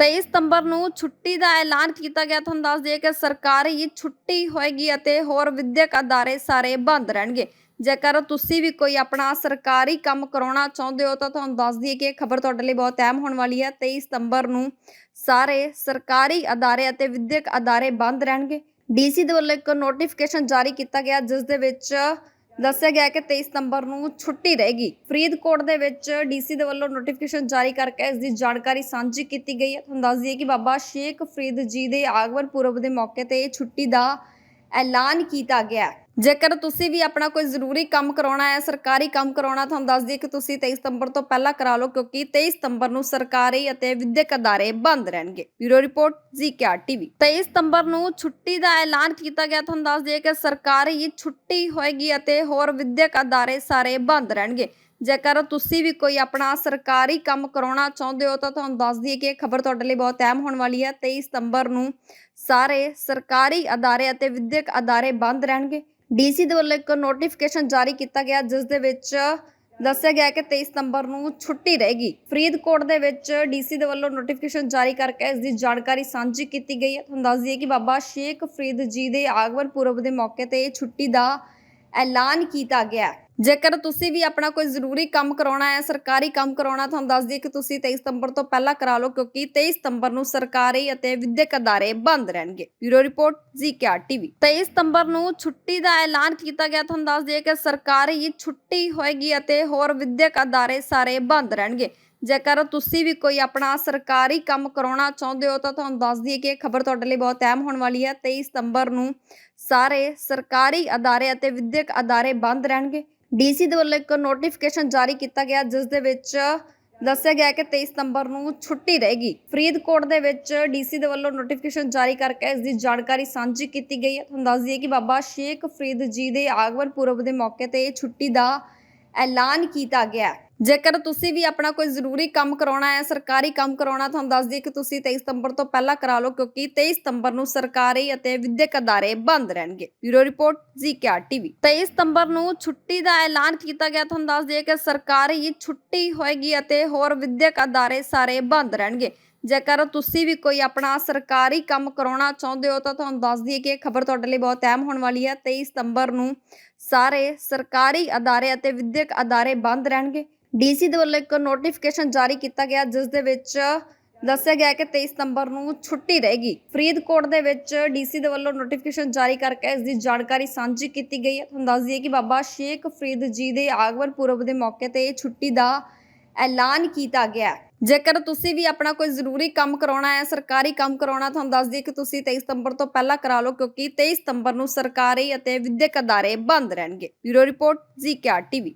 23 ਸਤੰਬਰ ਨੂੰ ਛੁੱਟੀ ਦਾ ਐਲਾਨ ਕੀਤਾ ਗਿਆ। ਤੁਹਾਨੂੰ ਦੱਸ ਦਈਏ ਕਿ ਸਰਕਾਰੀ ਛੁੱਟੀ ਹੋਏਗੀ ਅਤੇ ਹੋਰ ਵਿਦਿਅਕ ਅਦਾਰੇ ਸਾਰੇ ਬੰਦ ਰਹਿਣਗੇ। ਜੇਕਰ ਤੁਸੀਂ ਵੀ ਕੋਈ ਆਪਣਾ ਸਰਕਾਰੀ ਕੰਮ ਕਰਾਉਣਾ ਚਾਹੁੰਦੇ ਹੋ ਤਾਂ ਤੁਹਾਨੂੰ ਦੱਸ ਦਈਏ ਕਿ ਇਹ ਖਬਰ ਤੁਹਾਡੇ ਲਈ ਬਹੁਤ ਅਹਿਮ ਹੋਣ ਵਾਲੀ ਹੈ। 23 ਸਤੰਬਰ ਨੂੰ ਸਾਰੇ ਸਰਕਾਰੀ ਅਦਾਰੇ ਅਤੇ ਵਿਦਿਅਕ ਅਦਾਰੇ ਬੰਦ ਰਹਿਣਗੇ। ਡੀਸੀ ਦੇ ਵੱਲੋਂ ਇੱਕ ਨੋਟੀਫਿਕੇਸ਼ਨ ਜਾਰੀ ਕੀਤਾ ਗਿਆ, ਜਿਸ ਦੇ ਵਿੱਚ ਦੱਸਿਆ ਗਿਆ ਕਿ 23 ਸਤੰਬਰ ਨੂੰ ਛੁੱਟੀ ਰਹੇਗੀ। ਫਰੀਦਕੋਟ ਦੇ ਵਿੱਚ ਡੀਸੀ ਦੇ ਵੱਲੋਂ ਨੋਟੀਫਿਕੇਸ਼ਨ ਜਾਰੀ ਕਰਕੇ ਇਸ ਦੀ ਜਾਣਕਾਰੀ ਸਾਂਝੀ ਕੀਤੀ ਗਈ ਹੈ। ਤੁਹਾਨੂੰ ਦੱਸ ਦਈਏ ਕਿ ਬਾਬਾ ਸ਼ੇਖ ਫਰੀਦ ਜੀ ਦੇ ਆਗਮਨ ਪੁਰਬ ਦੇ ਮੌਕੇ ਤੇ ਛੁੱਟੀ ਦਾ ਐਲਾਨ ਕੀਤਾ ਗਿਆ। ਹੈ ਜੇਕਰ ਤੁਸੀਂ ਵੀ ਆਪਣਾ ਕੋਈ ਜ਼ਰੂਰੀ ਕੰਮ ਕਰਾਉਣਾ ਹੈ, ਸਰਕਾਰੀ ਕੰਮ ਕਰਾਉਣਾ, ਤੁਹਾਨੂੰ ਦੱਸ ਦਈਏ ਕਿ ਤੁਸੀਂ 23 ਸਤੰਬਰ ਤੋਂ ਪਹਿਲਾਂ ਕਰਾ ਲਓ, ਕਿਉਂਕਿ 23 ਸਤੰਬਰ ਨੂੰ ਸਰਕਾਰੀ ਅਤੇ ਵਿਦਿਅਕ ਅਦਾਰੇ ਬੰਦ ਰਹਿਣਗੇ। Bureau report ZKR TV. 23 ਸਤੰਬਰ ਨੂੰ ਛੁੱਟੀ ਦਾ ਐਲਾਨ ਕੀਤਾ ਗਿਆ। ਤੁਹਾਨੂੰ ਦੱਸ ਦਈਏ ਕਿ ਸਰਕਾਰੀ ਛੁੱਟੀ ਹੋਏਗੀ ਅਤੇ ਹੋਰ ਵਿਦਿਅਕ ਅਦਾਰੇ ਸਾਰੇ ਬੰਦ ਰਹਿਣਗੇ। ਜੇਕਰ ਤੁਸੀਂ ਵੀ ਕੋਈ ਆਪਣਾ ਸਰਕਾਰੀ ਕੰਮ ਕਰਾਉਣਾ ਚਾਹੁੰਦੇ ਹੋ ਤਾਂ ਤੁਹਾਨੂੰ ਦੱਸ ਦਈਏ ਕਿ ਇਹ ਖਬਰ ਤੁਹਾਡੇ ਲਈ ਬਹੁਤ ਅਹਿਮ ਹੋਣ ਵਾਲੀ ਹੈ। 23 ਸਤੰਬਰ ਨੂੰ ਸਾਰੇ ਸਰਕਾਰੀ ਅਦਾਰੇ ਅਤੇ ਵਿਦਿਅਕ ਅਦਾਰੇ ਬੰਦ ਰਹਿਣਗੇ। ਡੀਸੀ ਦੇ ਵੱਲੋਂ ਇੱਕ ਨੋਟੀਫਿਕੇਸ਼ਨ ਜਾਰੀ ਕੀਤਾ ਗਿਆ, ਜਿਸ ਦੇ ਵਿੱਚ ਦੱਸਿਆ ਗਿਆ ਕਿ 23 ਸਤੰਬਰ ਨੂੰ ਛੁੱਟੀ ਰਹੇਗੀ। ਫਰੀਦਕੋਟ ਦੇ ਵਿੱਚ ਡੀਸੀ ਦੇ ਵੱਲੋਂ ਨੋਟੀਫਿਕੇਸ਼ਨ ਜਾਰੀ ਕਰਕੇ ਇਸ ਦੀ ਜਾਣਕਾਰੀ ਸਾਂਝੀ ਕੀਤੀ ਗਈ ਹੈ। ਤੁਹਾਨੂੰ ਦੱਸ ਦਈਏ ਕਿ ਬਾਬਾ ਸ਼ੇਖ ਫਰੀਦ ਜੀ ਦੇ ਆਗਮਨ ਪੁਰਬ ਦੇ ਮੌਕੇ ਤੇ ਛੁੱਟੀ ਦਾ ਐਲਾਨ ਕੀਤਾ ਗਿਆ ਜੇਕਰ ਤੁਸੀਂ ਵੀ ਆਪਣਾ ਕੋਈ ਜ਼ਰੂਰੀ ਕੰਮ ਕਰਾਉਣਾ ਹੈ, ਸਰਕਾਰੀ ਕੰਮ ਕਰਾਉਣਾ, ਤੁਹਾਨੂੰ ਦੱਸ ਦਈਏ ਕਿ ਤੁਸੀਂ 23 ਸਤੰਬਰ ਤੋਂ ਪਹਿਲਾਂ ਕਰਾ ਲਓ, ਕਿਉਂਕਿ 23 ਸਤੰਬਰ ਨੂੰ ਸਰਕਾਰੀ ਅਤੇ ਵਿਦਿਅਕ ਅਦਾਰੇ ਬੰਦ ਰਹਿਣਗੇ। ਬਿਊਰੋ ਰਿਪੋਰਟ ਜ਼ੀਕੇਆਰ ਟੀਵੀ 23 ਸਤੰਬਰ ਨੂੰ ਛੁੱਟੀ ਦਾ ਐਲਾਨ ਕੀਤਾ ਗਿਆ, ਤੁਹਾਨੂੰ ਦੱਸ ਦਈਏ ਕਿ ਸਰਕਾਰੀ ਛੁੱਟੀ ਹੋਏਗੀ ਅਤੇ ਹੋਰ ਵਿਦਿਅਕ ਅਦਾਰੇ ਸਾਰੇ ਬੰਦ ਰਹਿਣਗੇ। ਜੇਕਰ ਤੁਸੀਂ ਵੀ ਕੋਈ ਆਪਣਾ ਸਰਕਾਰੀ ਕੰਮ ਕਰਾਉਣਾ ਚਾਹੁੰਦੇ ਹੋ, ਤਾਂ ਤੁਹਾਨੂੰ ਦੱਸ ਦਈਏ ਕਿ ਇਹ ਖਬਰ ਤੁਹਾਡੇ ਲਈ ਬਹੁਤ ਅਹਿਮ ਹੋਣ ਵਾਲੀ ਹੈ। 23 ਸਤੰਬਰ ਨੂੰ ਸਾਰੇ ਸਰਕਾਰੀ ਅਦਾਰੇ ਅਤੇ ਵਿਦਿਅਕ ਅਦਾਰੇ ਬੰਦ ਰਹਿਣਗੇ। ਡੀਸੀ ਦੇ ਵੱਲੋਂ ਇੱਕ ਨੋਟੀਫਿਕੇਸ਼ਨ ਜਾਰੀ ਕੀਤਾ ਗਿਆ, ਜਿਸ ਦੇ ਵਿੱਚ ਦੱਸਿਆ ਗਿਆ ਕਿ 23 ਸਤੰਬਰ ਨੂੰ ਛੁੱਟੀ ਰਹੇਗੀ। ਫਰੀਦਕੋਟ ਦੇ ਵਿੱਚ ਡੀਸੀ ਦੇ ਵੱਲੋਂ ਨੋਟੀਫਿਕੇਸ਼ਨ ਜਾਰੀ ਕਰਕੇ ਇਸ ਦੀ ਜਾਣਕਾਰੀ ਸਾਂਝੀ ਕੀਤੀ ਗਈ ਹੈ। ਤੁਹਾਨੂੰ ਦੱਸ ਦਈਏ ਕਿ ਬਾਬਾ ਸ਼ੇਖ ਫਰੀਦ ਜੀ ਦੇ ਆਗਮਨ ਪੁਰਬ ਦੇ ਮੌਕੇ ਤੇ ਛੁੱਟੀ ਦਾ ਐਲਾਨ ਕੀਤਾ ਗਿਆ ਜੇਕਰ ਤੁਸੀਂ ਵੀ ਆਪਣਾ ਕੋਈ ਜ਼ਰੂਰੀ ਕੰਮ ਕਰਾਉਣਾ ਹੈ, ਸਰਕਾਰੀ ਕੰਮ ਕਰਾਉਣਾ, ਤੁਹਾਨੂੰ ਦੱਸ ਦਈਏ ਕਿ ਤੁਸੀਂ 23 ਸਤੰਬਰ ਤੋਂ ਪਹਿਲਾਂ ਕਰਾ ਲਓ, ਕਿਉਂਕਿ 23 ਸਤੰਬਰ ਨੂੰ ਸਰਕਾਰੀ ਅਤੇ ਵਿਦਿਅਕ ਅਦਾਰੇ ਬੰਦ ਰਹਿਣਗੇ। Bureau report, ZKR TV. 23 ਸਤੰਬਰ ਨੂੰ ਛੁੱਟੀ ਦਾ ਐਲਾਨ ਕੀਤਾ ਗਿਆ, ਤੁਹਾਨੂੰ ਦੱਸ ਦਈਏ ਕਿ ਸਰਕਾਰੀ ਛੁੱਟੀ ਹੋਏਗੀ ਅਤੇ ਹੋਰ ਵਿਦਿਅਕ ਅਦਾਰੇ ਸਾਰੇ ਬੰਦ ਰਹਿਣਗੇ। ਜੇਕਰ ਤੁਸੀਂ ਵੀ ਕੋਈ ਆਪਣਾ ਸਰਕਾਰੀ ਕੰਮ ਕਰਾਉਣਾ ਚਾਹੁੰਦੇ ਹੋ, ਤਾਂ ਤੁਹਾਨੂੰ ਦੱਸ ਦਈਏ ਕਿ ਇਹ ਖਬਰ ਤੁਹਾਡੇ ਲਈ ਬਹੁਤ ਅਹਿਮ ਹੋਣ ਵਾਲੀ ਹੈ। 23 ਸਤੰਬਰ ਨੂੰ ਸਾਰੇ ਸਰਕਾਰੀ ਅਦਾਰੇ ਅਤੇ ਵਿਦਿਅਕ ਅਦਾਰੇ ਬੰਦ ਰਹਿਣਗੇ। ਡੀਸੀ ਦੇ ਵੱਲੋਂ ਇੱਕ ਨੋਟੀਫਿਕੇਸ਼ਨ ਜਾਰੀ ਕੀਤਾ ਗਿਆ, ਜਿਸ ਦੇ ਵਿੱਚ ਦੱਸਿਆ ਗਿਆ ਕਿ 23 ਸਤੰਬਰ ਨੂੰ ਛੁੱਟੀ ਰਹੇਗੀ। ਫਰੀਦਕੋਟ ਦੇ ਵਿੱਚ ਡੀਸੀ ਦੇ ਵੱਲੋਂ ਨੋਟੀਫਿਕੇਸ਼ਨ ਜਾਰੀ ਕਰਕੇ ਇਸ ਦੀ ਜਾਣਕਾਰੀ ਸਾਂਝੀ ਕੀਤੀ ਗਈ ਹੈ। ਤੁਹਾਨੂੰ ਦੱਸ ਦਈਏ ਕਿ ਬਾਬਾ ਸ਼ੇਖ ਫਰੀਦ ਜੀ ਦੇ ਆਗਮਨ ਪੁਰਬ ਦੇ ਮੌਕੇ ਤੇ ਛੁੱਟੀ ਦਾ ਐਲਾਨ ਕੀਤਾ ਗਿਆ ਜੇਕਰ ਤੁਸੀਂ ਵੀ ਆਪਣਾ ਕੋਈ ਜ਼ਰੂਰੀ ਕੰਮ ਕਰਾਉਣਾ ਹੈ, ਸਰਕਾਰੀ ਕੰਮ ਕਰਾਉਣਾ, ਤੁਹਾਨੂੰ ਦੱਸ ਦਈਏ ਕਿ ਤੁਸੀਂ 23 ਸਤੰਬਰ ਤੋਂ ਪਹਿਲਾਂ ਕਰਾ ਲਓ, ਕਿਉਂਕਿ 23 ਸਤੰਬਰ ਨੂੰ ਸਰਕਾਰੀ ਅਤੇ ਵਿਦਿਅਕ ਅਦਾਰੇ ਬੰਦ ਰਹਿਣਗੇ। Bureau report ZKR TV.